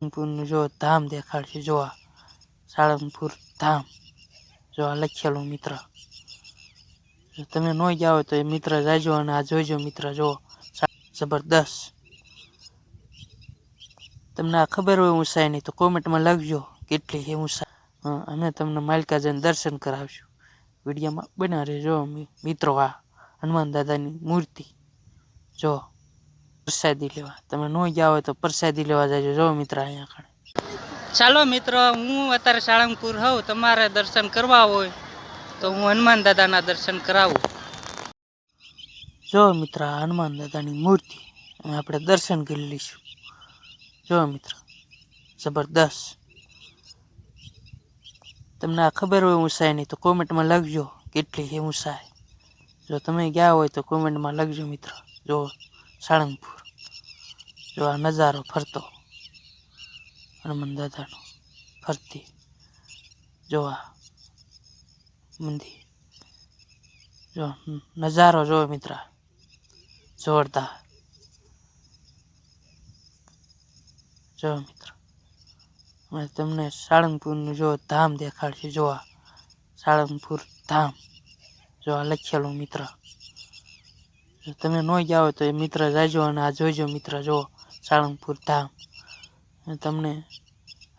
સાળંગપુરનું જો ધામ દેખાડશે જો સાળંગપુર ધામ. જો લખેલું મિત્ર. તમે ન ગયા હોય તો એ મિત્ર જાજો અને આ જોઈજો મિત્ર, જો. જબરદસ્ત. તમને આ ખબર હોય ઊંચાઈની તો કોમેન્ટમાં લખજો કેટલી છે ઊંચાઈ અમે તમને માલિકાજાને દર્શન કરાવશું. વિડીયોમાં બના રહેજો મિત્રો આ હનુમાન દાદાની મૂર્તિ. જો. પ્રસાદી લેવા. તમે ન ગયા હોય તો પ્રસાદી લેવા જાજો. જો મિત્ર અહીંયા કણે ચાલો મિત્રો હું અત્યારે સાળંગપુર હોઉં. તમારે દર્શન કરવા હોય તો હું હનુમાન દાદાના દર્શન કરાવું. જો મિત્ર હનુમાન દાદાની મૂર્તિ આપણે દર્શન કરી લઈશું. જો મિત્ર જબરદસ્ત. તમને આ ખબર હોય ઊંચાઈની તો કોમેન્ટમાં લખજો કેટલી છે ઊંચાઈ જો તમે ગયા હોય તો કોમેન્ટમાં લખજો મિત્ર. જો સાળંગપુર. જો આ નજારો ફરતો. હનુમાન દાદાનો ફરતી જો આ મંદિર જો નજારો જો મિત્ર. જોરદાર. જો મિત્ર. અમે તમને સાળંગપુરનું જો ધામ દેખાડશે જો આ સાળંગપુર ધામ. જો આ લખેલું મિત્ર. જો તમે ન ગયા હોય તો એ મિત્ર જાજો અને આ જોઈજો મિત્ર જો સાળંગપુર ધામ તમને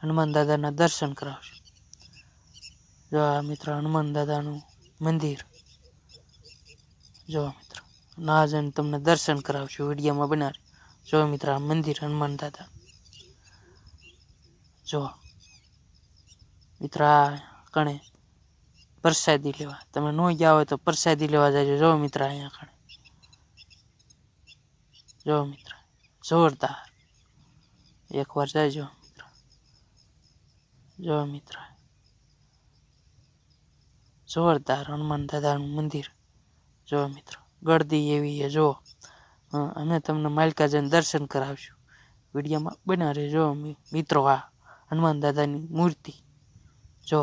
હનુમાન દાદાના દર્શન કરાવશું. જો આ મિત્ર હનુમાન દાદાનું મંદિર. જો મિત્ર. ના જઈને તમને દર્શન કરાવશું વિડીયોમાં બનાવી. જો મિત્ર આ મંદિર હનુમાન દાદા. જો મિત્ર આ કણે પ્રસાદી લેવા. તમે ન ગયા હોય તો પ્રસાદી લેવા જાજો. જો મિત્ર અહીંયા કણે. જો મિત્ર. જોરદાર એકવાર જાજો મિત્ર જો મિત્ર જોરદાર હનુમાન દાદાનું મંદિર જો મિત્ર ગળદી એવી એ જો અમે તમને માલકાજન દર્શન કરાવશું વિડીયોમાં બના રહેજો મિત્રો આ હનુમાન દાદાની મૂર્તિ જો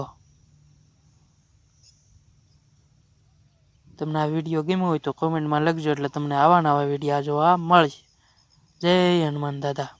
તમને આ વીડિયો ગમ્યો હોય તો કોમેન્ટમાં લખજો એટલે તમને આવા નવા વીડિયો જોવા મળશે જય હનુમાન દાદા.